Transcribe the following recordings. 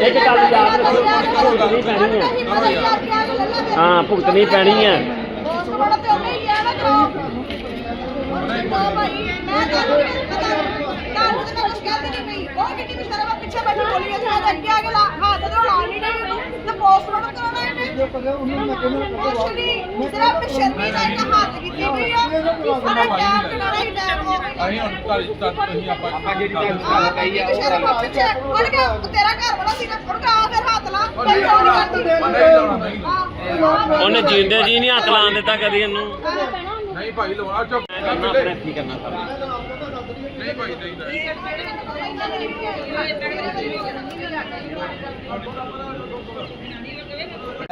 ਇੱਕ ਗੱਲ ਯਾਦ ਰੱਖੋ ਭੁਗਤਣੀ ਪੈਣੀ ਹੈ ਹਾਂ ਭੁਗਤਣੀ ਪੈਣੀ ਹੈ ਸ਼ਰਮੀ ਦਾ ਇੱਕ ਹੱਥ ਕੀਤੀ ਹੋਈ ਆ ਅਰੇ ਟਾਈਮ ਨਾਲ ਹੀ ਅਸੀਂ ਹੁਣ ਘਰ ਤੱਕ ਤੁਸੀਂ ਆਪਾਂ ਆਪਾਂ ਜਿਹੜੀ ਹਾਂ ਕਹੀ ਆ ਉਹ ਪਿੱਛੇ ਉਹਨੇ ਤੇਰਾ ਘਰ ਫਿਰ ਹੱਥ ਲਾ ਕੋਈ ਨਹੀਂ ਜਿੰਦੇ ਜੀ ਨਹੀਂ ਹੱਥ ਲਾਉਣ ਦਿੱਤਾ ਕਦੀ ਇਹਨੂੰ ਨਹੀਂ ਭਾਈ ਲਵਾਉਣਾ ਚੁੱਪ ਆਪਣੇ ਕੀ ਕਰਨਾ ਸਾਰਾ ਨਹੀਂ ਭਾਈ ਨਹੀਂ ਨਹੀਂ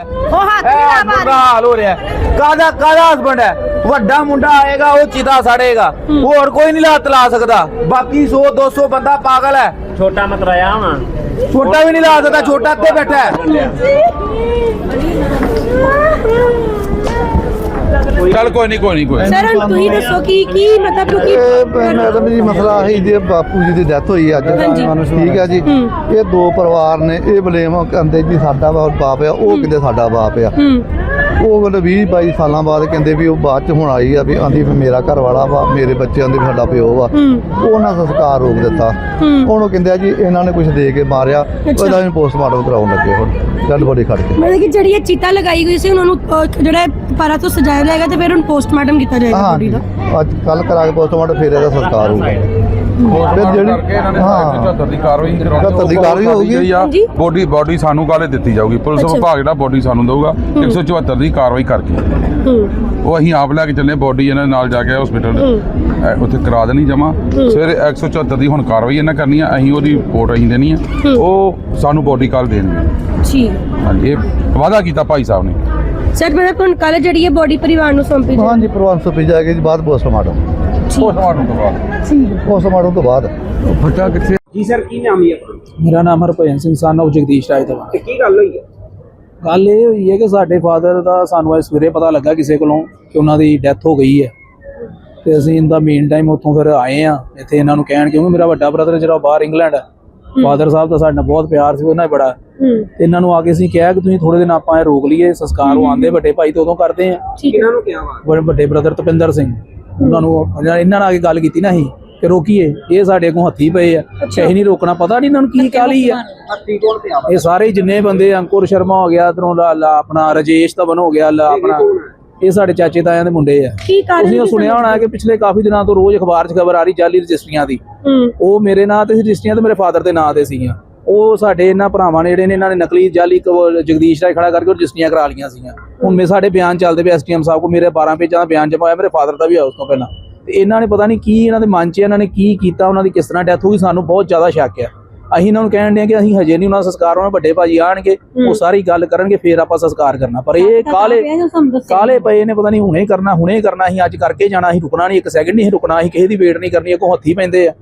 ਉਹ ਹੱਥ ਨਹੀਂ ਇਹ ਲਾ ਮੁੰਡਾ ਹਾਲ ਹੋ ਰਿਹਾ। ਕਾਦਾ ਕਾਦਾ ਹਸਬੰਡ ਹੈ? ਵੱਡਾ ਮੁੰਡਾ ਆਏਗਾ ਉਹ ਚਿਤਾ ਸੜੇਗਾ। ਹੋਰ ਕੋਈ ਨਹੀਂ ਲੱਤ ਲਾ ਸਕਦਾ। ਬਾਕੀ 100 200 ਬੰਦਾ ਪਾਗਲ ਹੈ। ਛੋਟਾ ਮਤਰਾਇਆ ਵਾ ਛੋਟਾ ਵੀ ਨਹੀਂ ਲਾ ਸਕਦਾ ਛੋਟਾ ਇੱਥੇ ਬੈਠਾ ਹੈ। ਚੱਲ ਕੋਈ ਨਹੀਂ ਕੋਈ ਨਹੀਂ ਕੋਈ। ਸਰ ਹੁਣ ਤੁਸੀਂ ਦੱਸੋ ਕਿ ਕੀ ਮਤਲਬ ਕਿਉਂਕਿ ਇਹ ਮੈਡਮ ਜੀ ਮਸਲਾ ਹੈ ਜੀ ਬਾਪੂ ਜੀ ਦੀ ਡੈਥ ਹੋਈ ਅੱਜ। ਠੀਕ ਹੈ ਜੀ। ਇਹ ਦੋ ਪਰਿਵਾਰ ਨੇ ਇਹ ਬਲੇਮ ਕਹਿੰਦੇ ਜੀ ਸਾਡਾ ਬਾਪ ਆ ਉਹ ਕਹਿੰਦੇ ਸਾਡਾ ਬਾਪ ਆ। ਹੂੰ। ਉਹ ਕਹਿੰਦੇ 20 22 ਸਾਲਾਂ ਬਾਅਦ ਕਹਿੰਦੇ ਵੀ ਉਹ ਬਾਅਦ ਚ ਹੁਣ ਆਈ ਆ ਵੀ ਆਂਦੀ ਵੀ ਮੇਰਾ ਘਰ ਵਾਲਾ ਵਾ ਮੇਰੇ ਬੱਚਿਆਂ ਦੇ ਸਾਡਾ ਪਿਓ ਵਾ। ਉਹ ਉਹਨਾਂ ਸੰਸਕਾਰ ਰੋਕ ਦਿੱਤਾ। ਹੁਣ ਉਹ ਕਹਿੰਦੇ ਆ ਜੀ ਇਹਨਾਂ ਨੇ ਕੁਝ ਦੇ ਕੇ ਮਾਰਿਆ ਉਹਦਾ ਵੀ ਪੋਸਟਮਾਰਟਮ ਕਰਾਉਣ ਲੱਗੇ ਹੁਣ। ਡੈਡ ਬੋਡੀ ਖੜ ਕੇ। ਮਤਲਬ ਕਿ ਜਿਹੜੀ ਇਹ ਚੀਤਾ ਲਗਾਈ ਗਈ ਸੀ ਉਹਨਾਂ ਨੂੰ ਜਿਹੜਾ ਪਾਰਾ ਤੋਂ ਸਜਾਇਆ ਜਾਏਗਾ ਤੇ ਫਿਰ ਹੁਣ ਪੋਸਟਮਾਰਟਮ ਕੀਤਾ ਜਾਏਗਾ ਹਾਂ ਬੋਡੀ ਦਾ। ਅੱਜ ਕੱਲ ਕਰਾ ਕੇ ਪੋਸਟਮਾਰਟਮ ਫਿਰ ਇਹਦਾ ਸੰਸਕਾਰ ਹੋਊਗਾ ਫਿਰ ਜਿਹੜੀ ਹਾਂ। 174 ਦੀ ਕਾਰਵਾਈ ਕਰਾਉਣੀ 174 ਦੀ ਕਾਰਵਾਈ ਹੋਊਗੀ। ਬੋਡੀ ਬੋਡੀ ਸਾਨੂੰ ਕਾਲੇ ਦਿੱਤੀ ਜਾਊਗੀ? ਪੁਲਿਸ। ਵਿਭਾਗ ਜਿਹੜਾ ਬੋਡੀ ਸਾਨੂੰ ਦਊਗਾ 174 ਦੀ ਕਾਰਵਾਈ ਕਰਕੇ। ਉਹ ਅਸੀਂ ਆਪ ਲੈ ਕੇ ਚੱਲੇ ਬੋਡੀ ਇਹਨਾਂ ਨਾਲ ਜਾ ਕੇ ਹਸਪੀਟਲ ਉੱਥੇ ਕਰਾ ਦੇਣੀ ਜਮਾ ਸਵੇਰੇ 174 ਦੀ ਹੁਣ ਕਾਰਵਾਈ ਇਹਨਾਂ ਕਰਨੀ ਆ ਅਸੀਂ ਉਹਦੀ ਰਿਪੋਰਟ ਅਸੀਂ ਦੇਣੀ ਆ। ਉਹ ਸਾਨੂੰ ਬੋਡੀ ਕਾਲ ਦੇਣਗੇ। ਠੀਕ ਹਾਂਜੀ ਇਹ ਵਾਅਦਾ ਕੀਤਾ ਭਾਈ ਸਾਹਿਬ ਨੇ। ਸਰ ਮੈਂ ਹੁਣ ਕੱਲ ਜਿਹੜੀ ਇਹ ਬੋਡੀ ਪਰਿਵਾਰ ਨੂੰ ਸੌਂਪੀ ਜਾਏਗੀ ਹਾਂਜੀ ਪ੍ਰਵਾਨ ਸੋ ਜਾਏਗੀ ਜੀ ਬਾਅਦ ਪੋਸਟਮਾਰਟਮ ਪੋਸਟਮਾਰਟਮ ਤੋਂ ਬਾਅਦ। ਪੋਸਟਮਾਰਟਮ ਤੋਂ ਬਾਅਦ। ਬੱਚਾ ਕਿੱਥੇ? ਜੀ ਸਰ ਕੀ ਨਾਮ ਹੈ ਆਪਣਾ? ਮੇਰਾ ਨਾਮ ਹਰਭਜਨ ਸਿੰਘ ਸਨ ਜਗਦੀਸ਼ ਰਾਜ ਦਾ ਤੇ ਕੀ ਗੱਲ ਹੋਈ? ਹੈ ਗੱਲ ਇਹ ਹੋਈ ਹੈ ਕਿ ਸਾਡੇ ਫਾਦਰ ਦਾ ਸਾਨੂੰ ਅੱਜ ਸਵੇਰੇ ਪਤਾ ਲੱਗਾ ਕਿਸੇ ਕੋਲੋਂ ਕਿ ਉਹਨਾਂ ਦੀ ਡੈਥ ਹੋ ਗਈ ਹੈ। ਤੇ ਅਸੀਂ ਇਨ ਦਾ ਮੇਨ ਟਾਈਮ ਉੱਥੋਂ ਫਿਰ ਆਏ ਆ ਇੱਥੇ ਇਹਨਾਂ ਨੂੰ ਕਹਿਣ ਕਿਉਂਕਿ ਮੇਰਾ ਵੱਡਾ ਬ੍ਰਦਰ ਜਿਹੜਾ ਬਾਹਰ ਇੰਗਲੈਂਡ ਹੈ। ਫਾਦਰ ਸਾਹਿਬ ਦਾ ਸਾਡੇ ਨਾਲ ਬਹੁਤ ਪਿਆਰ ਸੀ ਉਹਨਾਂ ਨਾਲ ਬੜਾ। ਤੇ ਇਹਨਾਂ ਨੂੰ ਆ ਕੇ ਅਸੀਂ ਕਿਹਾ ਕਿ ਤੁਸੀਂ ਥੋੜੇ ਦਿਨ ਆਪਾਂ ਇਹ ਰੋਕ ਲਈਏ ਸੰਸਕਾਰ ਉਹ ਆਂਦੇ ਵੱਡੇ ਭਾਈ ਤੇ ਉਦੋਂ ਕਰਦੇ ਆ ਠੀਕ ਹੈ। ਨੂੰ ਕਿਹਾ ਵਾ। ਵੱਡੇ ਬ੍ਰਦਰ ਤਪਿੰਦਰ ਸਿੰਘ। ਉਹਨਾਂ ਨੂੰ ਇਹਨਾਂ ਇਹਨਾਂ ਨਾਲ ਆ ਕੇ ਗੱਲ ਕੀਤੀ ਨਾ ਅਸੀਂ। ਕਿ ਰੋਕੀਏ ਇਹ ਸਾਡੇ ਕੋਲ ਹੱਥੀ ਪਏ ਆ। ਅਸੀਂ ਨਹੀਂ ਰੋਕਣਾ ਪਤਾ ਨਹੀਂ ਇਹਨਾਂ ਨੂੰ ਕੀ ਕਾਲੀ ਆ। ਹੱਥੀ ਕੋਲ ਤੇ ਆਵਾ ਇਹ ਸਾਰੇ ਜਿੰਨੇ ਬੰਦੇ ਅੰਕੁਰ ਸ਼ਰਮਾ ਹੋ ਗਿਆ ਇਧਰੋਂ ਆਪਣਾ ਰਜੇਸ਼ ਧਵਨ ਹੋ ਗਿਆ ਲਾ ਆਪਣਾ ਇਹ ਸਾਡੇ ਚਾਚੇ ਤਾਇਆਂ ਦੇ ਮੁੰਡੇ ਆ। ਕੀ ਤੁਸੀਂ ਉਹ ਸੁਣਿਆ ਹੋਣਾ ਕਿ ਪਿਛਲੇ ਕਾਫੀ ਦਿਨਾਂ ਤੋਂ ਰੋਜ਼ ਅਖਬਾਰ 'ਚ ਖਬਰ ਆ ਰਹੀ ਜਾਲੀ ਰਜਿਸਟਰੀਆਂ ਦੀ। ਉਹ ਮੇਰੇ ਨਾਂ ਤੇ ਸੀ ਰਜਿਸਟਰੀਆਂ ਤੇ ਮੇਰੇ ਫਾਦਰ ਦੇ ਨਾਂ ਤੇ ਸੀਗੀਆਂ। ਉਹ ਸਾਡੇ ਇਹਨਾਂ ਭਰਾਵਾਂ ਨੇ ਜਿਹੜੇ ਨੇ ਇਹਨਾਂ ਨੇ ਨਕਲੀ ਜਾਲੀ ਕ- ਜਗਦੀਸ਼ ਰਾਏ ਖੜਾ ਕਰਕੇ ਉਹ ਰਜਿਸਟਰੀਆਂ ਕਰਾ ਲਈਆਂ ਸੀਗੀਆਂ। ਹੁਣ ਮੇ ਸਾਡੇ ਬਿਆਨ ਚੱਲਦੇ ਪਏ ਐਸਟੀਐਮ ਸਾਹਿਬ ਕੋ ਮੇਰੇ 12 ਪੇਜਾਂ ਦਾ ਬਿਆਨ ਜਮਾ ਹੋਇਆ ਮੇਰੇ ਫਾਦਰ ਦਾ ਵੀ ਹੋਇਆ ਉਸ ਤੋਂ ਪਹਿਲਾਂ। ਤੇ ਇਹਨਾਂ ਨੇ ਪਤਾ ਨਹੀਂ ਕੀ ਇਹਨਾਂ ਦੇ ਮਨ 'ਚ ਇਹਨਾਂ ਨੇ ਕੀ ਕੀਤਾ ਉਹਨਾਂ ਦੀ ਕਿਸ ਤਰ੍ਹਾਂ ਡੈਥ ਹੋ ਗਈ ਸਾਨੂੰ ਬਹੁਤ ਜ਼ਿਆਦਾ ਸ਼ੱਕ ਆ। ਅਸੀਂ ਇਹਨਾਂ ਨੂੰ ਕਹਿਣ ਦੇ ਕਿ ਅਸੀਂ ਹਜੇ ਨਹੀਂ ਉਹਨਾਂ ਦਾ ਸੰਸਕਾਰ ਹੋਣਾ ਵੱਡੇ ਭਾਜੀ ਆਣਗੇ ਉਹ ਸਾਰੀ ਗੱਲ ਕਰਨਗੇ ਫੇਰ ਆਪਾਂ ਸੰਸਕਾਰ ਕਰਨਾ। ਪਰ ਇਹ ਕਾਲੇ ਕਾਲੇ ਪਏ ਨੇ ਪਤਾ ਨਹੀਂ ਹੁਣੇ ਕਰਨਾ ਹੁਣੇ ਕਰਨਾ ਅਸੀਂ ਅੱਜ ਕਰਕੇ ਜਾਣਾ ਅਸੀਂ ਰੁਕਣਾ ਨਹੀਂ ਇੱਕ ਸੈਕਿੰਡ ਨਹੀਂ ਅਸੀਂ ਰੁਕਣਾ ਅਸੀਂ ਕਿਸੇ ਦੀ ਵੇਟ ਨਹੀਂ ਕਰਨੀ ਅੱਗੋਂ ਹੱਥੀ ਪੈਂਦੇ ਆ।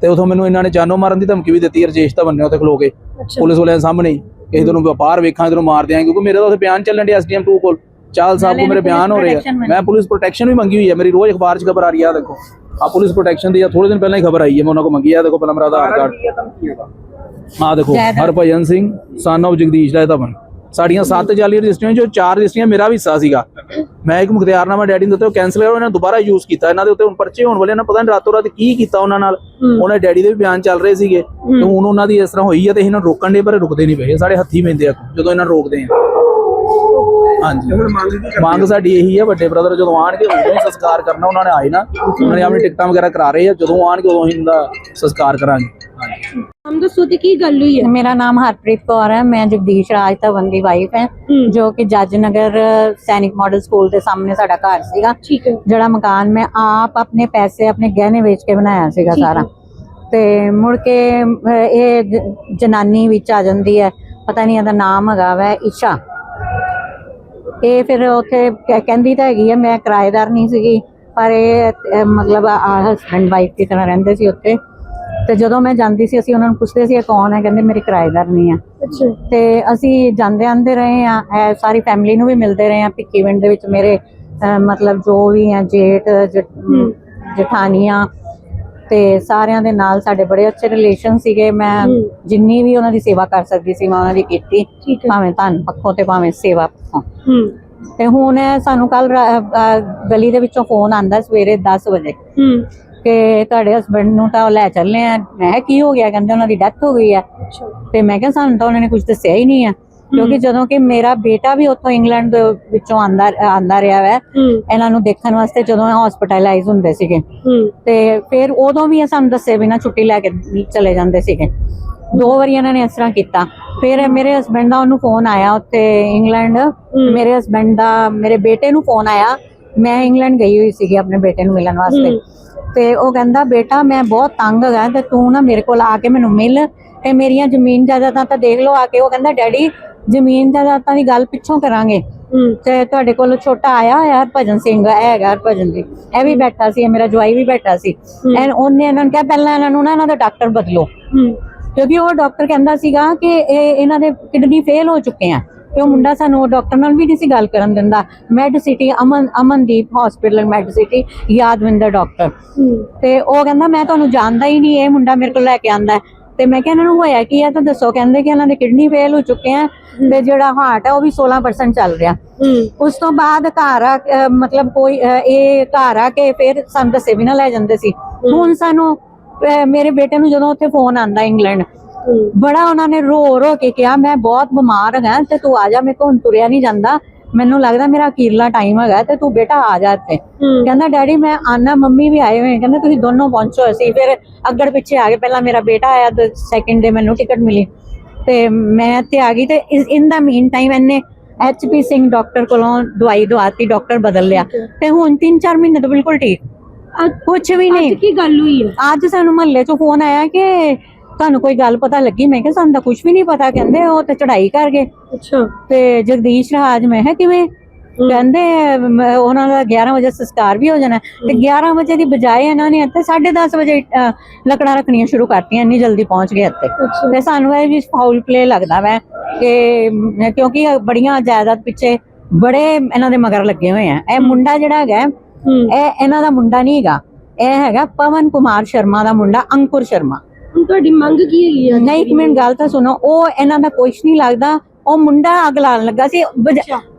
ਤੇ ਉਥੋਂ ਮੈਨੂੰ ਇਹਨਾਂ ਨੇ ਜਾਨੋਂ ਮਾਰਨ ਦੀ ਧਮਕੀ ਵੀ ਦਿੱਤੀ ਰਜੇਸ਼ ਤਾਂ ਬੰਨੇ ਉੱਥੇ ਖਲੋ ਕੇ। ਪੁਲਿਸ ਵਾਲਿਆਂ ਸਾਹਮਣੇ ਕਿਸੇ ਦਿਨ ਵਪਾਰ ਵੇਖਾਂ ਇਧਰੋਂ ਮਾਰ ਦਿਆਂਗੇ ਕਿਉਂਕਿ ਮੇਰੇ ਤਾਂ ਉੱਥੇ ਬਿਆਨ ਚੱਲਣ ਦੇ ਐਸਡੀਐਮ 2 ਕੋਲ। ਚਾਲ ਸਾਹਿਬ ਕੋ ਮੇਰੇ ਬਿਆਨ ਹੋ ਰਹੇ ਆ। ਮੈਂ ਪੁਲਿਸ ਪ੍ਰੋਟੈਕਸ਼ਨ ਵੀ ਮੰਗੀ ਹੋਈ ਹੈ ਮੇਰੀ ਰੋਜ਼ ਅਖਬਾਰ 'ਚ ਖਬਰ ਆ ਰਹੀ ਆ ਦੇਖੋ। ਆ ਪੁਲਿਸ ਪ੍ਰੋਟੈਕਸ਼ਨ ਦੀ ਆ ਥੋੜੇ ਦਿਨ ਪਹਿਲਾਂ ਹੀ ਖਬਰ ਆਈ ਹੈ ਮੈਂ ਉਹਨਾਂ ਕੋ ਮੰਗੀ ਆ ਦੇਖੋ ਪਹਿਲਾਂ ਮੇਰਾ ਆਧਾਰ ਕਾਰਡ। ਆ ਦੇਖੋ ਹਰਭਜਨ ਸਿੰਘ ਸਨ of ਜਗਦੀਸ਼ ਰਾਏ ਧਵਨ। ਸਾਡੀਆਂ ਸੱਤ ਜਾਲੀ ਰਜਿਸਟਰੀਆਂ ਚੋਂ ਚਾਰ ਰਜਿਸਟਰੀਆਂ ਮੇਰਾ ਵੀ ਹਿੱਸਾ ਸੀਗਾ। ਮੈਂ ਇੱਕ ਮੁਖਤਿਆਰਨਾਮਾ ਡੈਡੀ ਨੂੰ ਦਿੱਤਾ ਉਹ ਕੈਨਸਲ ਕਰੋ ਇਹਨਾਂ ਨੇ ਦੁਬਾਰਾ ਯੂਜ਼ ਕੀਤਾ। ਇਹਨਾਂ ਦੇ ਉੱਤੇ ਹੁਣ ਪਰਚੇ ਹੋਣ ਵਾਲੇ ਇਹਨਾਂ ਪਤਾ ਨਹੀਂ ਰਾਤੋਂ ਰਾਤ ਕੀ ਕੀਤਾ ਉਹਨਾਂ ਨਾਲ। ਉਹਨਾਂ ਦੇ ਡੈਡੀ ਦੇ ਵੀ ਬਿਆਨ ਚੱਲ ਰਹੇ ਸੀਗੇ। ਤੇ ਹੁਣ ਉਹਨਾਂ ਦੀ ਇਸ ਤਰ੍ਹਾਂ ਹੋਈ ਹੈ ਤੇ ਇਹਨਾਂ ਨੂੰ ਰੋਕਣ ਦੇ ਪਰ ਰੁਕਦੇ ਨਹੀਂ ਪਏ। ਸਾਡੇ ਹੱਥੀ ਪੈਂਦੇ ਆ ਜਦੋਂ ਇਹਨਾਂ ਰੋਕਦੇ ਆ। ਹਾਂਜੀ ਮੰਗ ਸਾਡੀ ਇਹੀ ਹੈ ਵੱਡੇ ਬ੍ਰਦਰ ਜਦੋਂ ਆਣਗੇ ਉਦੋਂ ਹੀ ਸੰਸਕਾਰ ਕਰਨਾ ਉਹਨਾਂ ਨੇ ਆਏ ਨਾ। ਉਹਨਾਂ ਨੇ ਆਪਣੀ ਟਿਕਟਾਂ ਵਗੈਰਾ ਕਰਾ ਰਹੇ ਆ ਜਦੋਂ ਆਣਗੇ ਉਦੋਂ ਹੀ ਇਹਦਾ ਸੰਸਕਾਰ ਕਰਾਂਗੇ। ਹਾਂਜੀ। ਹਮ ਦੱਸੋ ਤੇ ਕੀ ਗੱਲ ਹੋਈ ਹੈ? ਮੇਰਾ ਨਾਮ ਹਰਪ੍ਰੀਤ ਕੌਰ ਹੈ ਮੈਂ ਜਗਦੀਸ਼ ਰਾਜ ਧਵਨ ਦੀ ਵਾਈਫ ਹਾਂ। ਜੋ ਕਿ ਜੱਜ ਨਗਰ ਸੈਨਿਕ ਮਾਡਲ ਸਕੂਲ ਦੇ ਸਾਹਮਣੇ ਸਾਡਾ ਘਰ ਸੀਗਾ। ਠੀਕ ਹੈ। ਜਿਹੜਾ ਮਕਾਨ ਮੈਂ ਆਪ ਆਪਣੇ ਪੈਸੇ ਆਪਣੇ ਗਹਿਣੇ ਵੇਚ ਕੇ ਬਣਾਇਆ ਸੀਗਾ। ਸਾਰਾ। ਤੇ ਮੁੜ ਕੇ ਇਹ ਜਨਾਨੀ ਵਿੱਚ ਆ ਜਾਂਦੀ ਹੈ ਪਤਾ ਨਹੀਂ ਇਹਦਾ ਨਾਮ ਹੈਗਾ ਵੈ ਇਸ਼ਾ ਇਹ ਫਿਰ ਉੱਥੇ ਕਹਿ- ਕਹਿੰਦੀ ਤਾਂ ਹੈਗੀ ਹੈ ਮੈਂ ਕਿਰਾਏਦਾਰ ਨਹੀਂ ਸੀਗੀ ਪਰ ਇਹ ਮਤਲਬ ਹਸਬੰਡ ਵਾਈਫ ਦੀ ਤਰ੍ਹਾਂ ਰਹਿੰਦੇ ਸੀ ਉੱਥੇ। ਤੇ ਜਦੋਂ ਮੈਂ ਜਾਂਦੀ ਸੀ ਅਸੀਂ ਉਹਨਾਂ ਨੂੰ ਪੁੱਛਦੇ ਸੀ ਇਹ ਕੌਣ ਹੈ? ਕਹਿੰਦੇ ਮੇਰੇ ਕਿਰਾਏਦਾਰ ਨਹੀਂ ਆ। ਅੱਛਾ। ਤੇ ਅਸੀਂ ਜਾਂਦੇ ਆਂਦੇ ਰਹੇ ਆ ਇਹ ਸਾਰੀ ਫੈਮਿਲੀ ਨੂੰ ਵੀ ਮਿਲਦੇ ਰਹੇ ਆ ਭਿੱਖੀਵਿੰਡ ਦੇ ਵਿੱਚ ਮੇਰੇ ਮਤਲਬ ਜੋ ਵੀ ਆ ਜੇਠ ਜਠਾਨੀਆਂ ਤੇ ਸਾਰਿਆਂ ਦੇ ਨਾਲ ਸਾਡੇ ਬੜੇ ਅੱਛੇ ਰਿਲੇਸ਼ਨ ਸੀਗੇ। ਮੈਂ ਜਿੰਨੀ ਵੀ ਉਹਨਾਂ ਦੀ ਸੇਵਾ ਕਰ ਸਕਦੀ ਸੀ ਮੈਂ ਉਹਨਾਂ ਦੀ ਕੀਤੀ। ਭਾਵੇਂ ਧਨ ਪੱਖੋਂ ਤੇ ਭਾਵੇਂ ਸੇਵਾ ਪੱਖੋਂ। ਤੇ ਹੁਣ ਸਾਨੂੰ ਕੱਲ ਗਲੀ ਦੇ ਵਿੱਚੋਂ ਫੋਨ ਆਂਦਾ ਸਵੇਰੇ 10 ਵਜੇ। ਕਿ ਤੁਹਾਡੇ ਹਸਬੰਡ ਨੂੰ ਤਾਂ ਲੈ ਚੱਲੇ ਆ। ਮੈਂ ਕੀ ਹੋ ਗਿਆ? ਕਹਿੰਦੇ ਉਹਨਾਂ ਦੀ ਡੈਥ ਹੋ ਗਈ ਆ। ਤੇ ਮੈਂ ਕਿਹਾ ਸਾਨੂੰ ਤਾਂ ਉਹਨਾਂ ਨੇ ਕੁਝ ਦੱਸਿਆ ਹੀ ਨਹੀਂ ਆ। ਕਿਉਂਕਿ ਜਦੋਂ ਕਿ ਮੇਰਾ ਬੇਟਾ ਵੀ ਉੱਥੋਂ ਇੰਗਲੈਂਡ ਦੇ ਵਿੱਚੋਂ ਆਂਦਾ ਆਂਦਾ ਰਿਹਾ ਹੂੰ ਇਹਨਾਂ ਨੂੰ ਦੇਖਣ ਵਾਸਤੇ ਜਦੋਂ ਇਹ ਹਸਪੀਟਲਾਈਜ਼ ਹੁੰਦੇ ਸੀਗੇ। ਤੇ ਫਿਰ ਉਦੋਂ ਵੀ ਇਹ ਸਾਨੂੰ ਦੱਸੇ ਬਿਨਾ ਛੁੱਟੀ ਲੈ ਕੇ ਚਲੇ ਜਾਂਦੇ ਸੀਗੇ। ਦੋ ਵਾਰੀ ਇਹਨਾਂ ਨੇ ਇਸ ਤਰ੍ਹਾਂ ਕੀਤਾ। ਫਿਰ ਮੇਰੇ ਹਸਬੰਡ ਦਾ ਉਹਨੂੰ ਫੋਨ ਆਇਆ ਉੱਥੇ ਇੰਗਲੈਂਡ। ਮੇਰੇ ਹਸਬੰਡ ਦਾ ਮੇਰੇ ਬੇਟੇ ਨੂੰ ਫੋਨ ਆਇਆ। ਮੈਂ ਇੰਗਲੈਂਡ ਗਈ ਹੋਈ ਸੀਗੀ ਆਪਣੇ ਬੇਟੇ ਨੂੰ ਮਿਲਣ ਵਾਸਤੇ। ਤੇ ਉਹ ਕਹਿੰਦਾ ਬੇਟਾ ਮੈਂ ਬਹੁਤ ਤੰਗ ਹੈਗਾ ਤੇ ਤੂੰ ਨਾ ਮੇਰੇ ਕੋਲ ਆ ਕੇ ਮੈਨੂੰ ਮਿਲ। ਤੇ ਮੇਰੀਆਂ ਜ਼ਮੀਨ ਜਾਇਦਾਦਾਂ ਤਾਂ ਦੇਖ ਲਓ ਆ ਕੇ। ਉਹ ਕਹਿੰਦਾ ਡੈਡੀ ਜ਼ਮੀਨ ਜਾਇਦਾਦਾਂ ਦੀ ਗੱਲ ਪਿੱਛੋਂ ਕਰਾਂਗੇ। ਤੇ ਤੁਹਾਡੇ ਕੋਲ ਛੋਟਾ ਆਇਆ ਹੋਇਆ ਹਰਭਜਨ ਸਿੰਘ ਹੈਗਾ ਹਰਭਜਨ ਜੀ ਇਹ ਵੀ ਬੈਠਾ ਸੀ ਇਹ ਮੇਰਾ ਜਵਾਈ ਵੀ ਬੈਠਾ ਸੀ। ਐਨ ਉਹਨੇ ਇਹਨਾਂ ਨੂੰ ਕਿਹਾ ਪਹਿਲਾਂ ਇਹਨਾਂ ਨੂੰ ਨਾ ਇਹਨਾਂ ਦਾ ਡਾਕਟਰ ਬਦਲੋ। ਕਿਉਂਕਿ ਉਹ ਡਾਕਟਰ ਕਹਿੰਦਾ ਸੀਗਾ ਕਿ ਇਹ ਇਹਨਾਂ ਦੇ ਕਿਡਨੀ ਫੇਲ ਹੋ ਚੁੱਕੇ ਆ। ਤੇ ਉਹ ਮੁੰਡਾ ਸਾਨੂੰ ਉਹ ਡਾਕਟਰ ਨਾਲ ਵੀ ਨਹੀਂ ਸੀ ਗੱਲ ਕਰਨ ਦਿੰਦਾ। Med City Aman Amandeep hospital Med City Yadvinder doctor. ਤੇ ਉਹ ਕਹਿੰਦਾ ਮੈਂ ਤੁਹਾਨੂੰ ਜਾਣਦਾ ਹੀ ਨਹੀਂ ਇਹ ਮੁੰਡਾ ਮੇਰੇ ਕੋਲ ਲੈ ਕੇ ਆਂਦਾ ਤੇ ਮੈਂ ਕਿਹਾ ਇਹਨਾਂ ਨੂੰ ਹੋਇਆ ਕੀ ਹੈ ਤਾਂ ਦੱਸੋ। ਕਹਿੰਦੇ ਕਿ ਇਹਨਾਂ ਦੇ ਕਿਡਨੀ ਫੇਲ ਹੋ ਚੁੱਕੇ ਆ ਤੇ ਜਿਹੜਾ ਹਾਰਟ ਹੈ ਉਹ ਵੀ 16% ਚੱਲ ਰਿਹਾ। ਹੂੰ। ਉਸ ਤੋਂ ਬਾਅਦ ਘਰ ਆ ਮਤਲਬ ਕੋਈ ਇਹ ਘਰ ਆ ਕੇ ਫਿਰ ਸਾਨੂੰ ਦੱਸੇ ਵੀ ਨਾ ਲੈ ਜਾਂਦੇ ਸੀ। ਹੁਣ ਸਾਨੂੰ ਮੇਰੇ ਬੇਟੇ ਨੂੰ ਜਦੋਂ ਉੱਥੇ ਫੋਨ ਆਂਦਾ ਇੰਗਲੈਂਡ ਹੂੰ। ਬੜਾ ਉਹਨਾਂ ਨੇ ਰੋ ਰੋ ਕੇ ਕਿਹਾ ਮੈਂ ਬਹੁਤ ਬਿਮਾਰ ਹੈਗਾ ਤੇ ਤੂੰ ਆ ਜਾ ਮੇਰੇ ਕੋਲ ਹੁਣ ਤੁਰਿਆ ਨਹੀਂ ਜਾਂਦਾ। ਮੈਨੂੰ ਲੱਗਦਾ ਮੇਰਾ ਅਖੀਰਲਾ ਟਾਈਮ ਹੈਗਾ ਤੇ ਤੂੰ ਬੇਟਾ ਆ ਜਾ ਹੂੰ। ਕਹਿੰਦਾ ਡੈਡੀ ਮੈਂ ਆਨਾ ਮੰਮੀ ਵੀ ਆਏ ਹੋਏ ਕਹਿੰਦੇ ਤੁਸੀਂ ਦੋਨੋਂ ਪਹੁੰਚੋ ਅਸੀਂ। ਫਿਰ ਅੱਗੜ ਪਿੱਛੇ ਆ ਗਏ। ਪਹਿਲਾਂ ਮੇਰਾ ਬੇਟਾ ਆਇਆ ਤੇ ਸੈਕਿੰਡ ਡੇ ਮੈਨੂੰ ਟਿਕਟ ਮਿਲੀ। ਤੇ ਮੈਂ ਇੱਥੇ ਆ ਗਈ ਤੇ ਇਨ ਦਾ ਮੀਨ ਟਾਈਮ ਇਹਨੇ ਐਚਪੀ ਸਿੰਘ ਡਾਕਟਰ ਕੋਲੋਂ ਦਵਾਈ ਦਵਾਤੀ ਡਾਕਟਰ ਬਦਲ ਲਿਆ। ਤੇ ਹੁਣ 3-4 ਮਹੀਨੇ ਤੋਂ ਬਿਲਕੁਲ ਠੀਕ। ਕੁਝ ਵੀ ਨਹੀਂ। ਅੱਜ ਕੀ ਗੱਲ ਹੋਈ ਹੈ? ਅੱਜ ਸਾਨੂੰ ਮਹੱਲੇ ਚੋਂ ਫੋਨ ਆਇਆ ਕਿ ਤੁਹਾਨੂੰ ਕੋਈ ਗੱਲ ਪਤਾ ਲੱਗੀ? ਮੈਂ ਕਿਹਾ ਸਾਨੂੰ ਤਾਂ ਕੁਝ ਵੀ ਨਹੀਂ ਪਤਾ ਕਹਿੰਦੇ ਉਹ ਤੇ ਚੜਾਈ ਕਰ ਗਏ ਅੱਛਾ। ਤੇ ਜਗਦੀਸ਼ ਰਾਜ ਮੈਂ ਕਿਹਾ ਕਿਵੇਂ? ਕਹਿੰਦੇ ਮ- ਉਹਨਾਂ ਦਾ 11 ਵਜੇ ਸੰਸਕਾਰ ਵੀ ਹੋ ਜਾਣਾ। ਤੇ 11 ਵਜੇ ਦੀ ਬਜਾਏ ਇਹਨਾਂ ਨੇ ਇੱਥੇ 10:30 ਵਜੇ ਅ, ਲੱਕੜਾਂ ਰੱਖਣੀਆਂ ਸ਼ੁਰੂ ਕਰਤੀਆਂ ਇੰਨੀ ਜਲਦੀ ਪਹੁੰਚ ਗਏ ਇੱਥੇ। ਤੇ ਸਾਨੂੰ ਇਹ ਵੀ ਫਾਉਲ ਪਲੇ ਲੱਗਦਾ ਵੈ ਕਿ ਮ, ਕਿਉਂਕਿ ਇਹ ਬੜੀਆਂ ਜਾਇਦਾਦ ਪਿੱਛੇ ਬੜੇ ਇਹਨਾਂ ਦੇ ਮਗਰ ਲੱਗੇ ਹੋਏ ਆ। ਇਹ ਮੁੰਡਾ ਜਿਹੜਾ ਹੈਗਾ ਹੂੰ। ਇਹ ਇਹਨਾਂ ਦਾ ਮੁੰਡਾ ਨਹੀਂ ਹੈਗਾ। ਇਹ ਹੈਗਾ ਪਵਨ ਕੁਮਾਰ ਸ਼ਰਮਾ ਦਾ ਮੁੰਡਾ ਅੰਕੁਰ ਸ਼ਰਮਾ। ਹੁਣ ਤੁਹਾਡੀ ਮੰਗ ਕੀ ਹੈਗੀ ਆ ਨਹੀਂ ਇੱਕ ਮਿੰਟ ਗੱਲ ਤਾਂ ਸੁਣੋ ਉਹ ਇਹਨਾਂ ਦਾ ਕੁਛ ਨਹੀਂ ਲੱਗਦਾ। ਉਹ ਮੁੰਡਾ ਅੱਗ ਲਾਉਣ ਲੱਗਾ ਸੀ। ਬਜ-